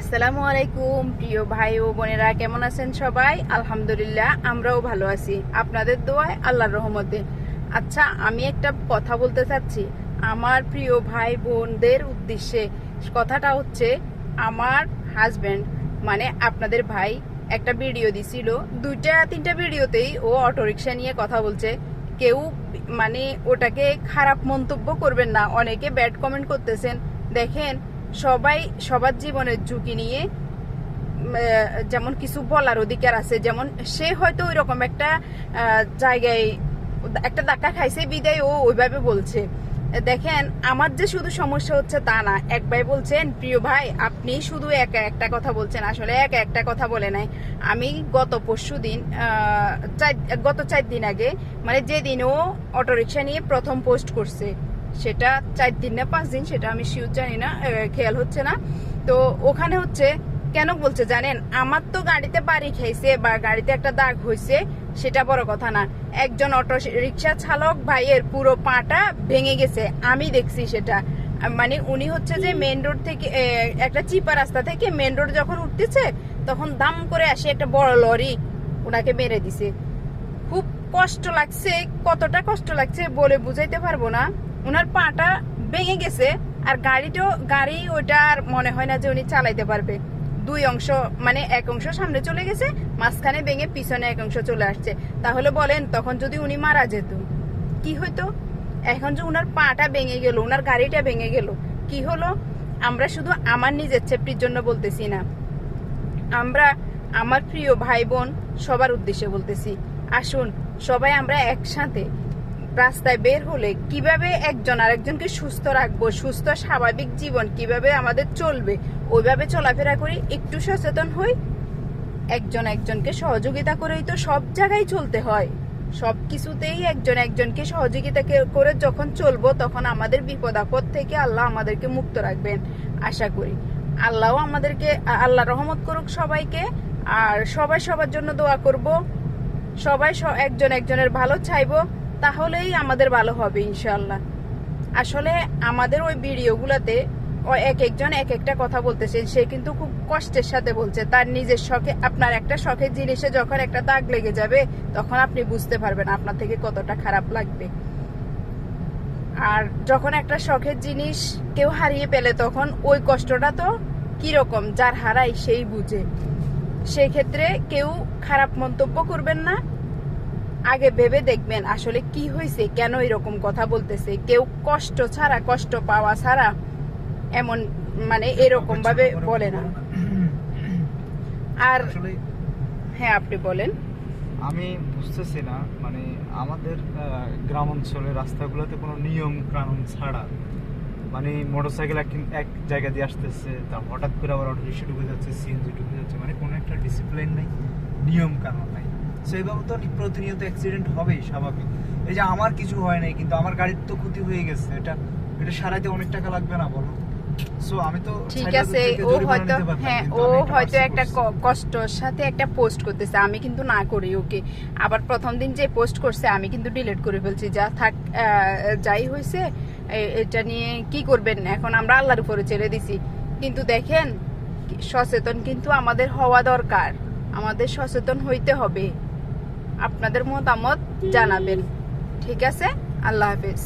আসসালামু আলাইকুম, প্রিয় ভাই ও বোনেরা, কেমন আছেন সবাই? আলহামদুলিল্লাহ, আমরাও ভালো আছি। আপনাদের দোয়ায় আল্লাহর রহমতে। আচ্ছা আমি একটা কথা বলতে চাচ্ছি। আমার প্রিয় ভাই বোনদের উদ্দেশ্যে। কথাটা হচ্ছে, আমার হাজব্যান্ড মানে আপনাদের ভাই, একটা ভিডিও দিছিল। দুইটা, তিনটা ভিডিওতেই ও অটোরিকশা নিয়ে কথা বলছে। কেউ মানে ওটাকে খারাপ মন্তব্য করবেন না। অনেকে ব্যাড কমেন্ট করতেছেন। দেখেন সবাই, সবার জীবনের ঝুঁকি নিয়ে যেমন কিছু বলার অধিকার আছে, যেমন সে হয়তো ওই রকম একটা জায়গায় একটা ধাক্কা খাইছে, বিদায় ও ওইভাবে বলছে। দেখেন, আমার যে শুধু সমস্যা হচ্ছে তা না, এক ভাই বলছেন, প্রিয় ভাই, আপনি শুধু একা একটা কথা বলছেন। আসলে একা একটা কথা বলে নাই। আমি গত পরশু দিন গত চার দিন আগে মানে যেদিন ও অটোরিকশা নিয়ে প্রথম পোস্ট করছে সেটা চার দিন না পাঁচ দিন সেটা আমি শিওর জানি না খেয়াল হচ্ছে না। তো ওখানে হচ্ছে কেন বলছে জানেন? আমার তো গাড়িতে বাড়ি খাইছে বা গাড়িতে একটা দাগ হয়েছে সেটা বড় কথা না। একজন অটো রিক্সা চালক ভাইয়ের পুরো পাটা ভেঙে গেছে আমি দেখছি সেটা। মানে উনি হচ্ছে যে মেন রোড থেকে একটা চিপা রাস্তা থেকে মেন রোড যখন উঠতেছে তখন দাম করে আসে একটা বড় লরি ওনাকে মেরে দিছে। খুব কষ্ট লাগছে কতটা কষ্ট লাগছে বলে বুঝাইতে পারব না। ওনার পাটা ভেঙে গেছে, আর গাড়িটাও, গাড়ি ওটা আর মনে হয় না যে উনি চালাইতে পারবে। দুই অংশ মানে এক অংশ সামনে চলে গেছে, মাঝখানে ভেঙে পিছনে এক অংশ চলে আসছে। তাহলে বলেন, তখন যদি উনি মারা যেত, কি হইতো? এখন যে উনার পাটা ভেঙে গেল, উনার গাড়িটা ভেঙে গেল, কি হলো? আমরা শুধু আমার নিজের সেফটির জন্য বলতেছি না। আমরা আমার প্রিয় ভাই বোন সবার উদ্দেশ্যে বলতেছি, আসুন, সবাই আমরা একসাথে রাস্তায় বের হলে কীভাবে একজন আরেকজনকে সুস্থ রাখব, সুস্থ স্বাভাবিক জীবন কীভাবে আমাদের চলবে, ওইভাবে চলাফেরা করি, একটু সচেতন হই, একজন একজনকে সহযোগিতা করেই তো সব জায়গায় চলতে হয়। সব কিছুতেই একজন একজনকে সহযোগিতা করে যখন চলবো তখন আমাদের বিপদ আপদ থেকে আল্লাহ আমাদেরকে মুক্ত রাখবেন, আশা করি। আল্লাহও আমাদেরকে, আল্লাহ রহমত করুক সবাইকে, আর সবাই সবার জন্য দোয়া করব। সবাই একজন একজনের ভালো চাইব। তাহলেই আমাদের ভালো হবে ইনশাল্লাহ আসলে আমাদের ওই ভিডিওগুলোতে এক একজন এক একটা কথা বলতেছে, সে কিন্তু খুব কষ্টের সাথে বলছে, তার নিজের শখে, আপনার একটা শখের জিনিসে যখন একটা দাগ লেগে যাবে, তখন আপনি বুঝতে পারবেন আপনার থেকে কতটা খারাপ লাগবে। আর যখন একটা শখের জিনিস কেউ হারিয়ে পেলে তখন ওই কষ্টটা তো কীরকম, যার হারাই সেই বুঝে। সেক্ষেত্রে কেউ খারাপ মন্তব্য করবেন না আগে ভেবে দেখবেন আসলে কি হয়েছে কেন এরকম কথা বলতেছে কেউ কষ্ট ছাড়া কষ্ট পাওয়া ছাড়া এমন মানে এরকম ভাবে বলে না। আর হ্যাঁ আপনি বলেন। আমি বুঝতেছি না মানে আমাদের গ্রাম অঞ্চলের রাস্তাগুলোতে কোনো নিয়ম কানুন ছাড়া মানে মোটরসাইকেল এক এক জায়গা দিয়ে আসতেছে তা হঠাৎ করে আবার অটো রিক্সা ঢুকে যাচ্ছে সিএনজি ঢুকে যাচ্ছে মানে কোনো একটা ডিসিপ্লিন নেই নিয়ম কানুন নাই। সো এইভাবে তো প্রতিনিয়ত অ্যাক্সিডেন্ট হবেই স্বাভাবিক। এই যে আমার কিছু হয় নাই কিন্তু আমার গাড়ির তো ক্ষতি হয়ে গেছে। এটা এটা সারাইতে অনেক টাকা লাগবে না বলো? সো আমি তো ঠিক আছে ও হয়তো হ্যাঁ ও হয়তো একটা। কষ্টর সাথে একটা পোস্ট করতেছে আমি কিন্তু না করি ওকে। আবার প্রথম দিন যে পোস্ট করছে আমি কিন্তু ডিলিট করে ফেলছি যা থাক যাই হয়েছে এটা নিয়ে কি করবেন? এখন আমরা আল্লাহর উপরে ছেড়ে দিছি। কিন্তু দেখেন সচেতন কিন্তু আমাদের হওয়া দরকার। আমাদের সচেতন হইতে হবে। আপনাদের মতামত জানাবেন। ঠিক আছে? আল্লাহ হাফেজ।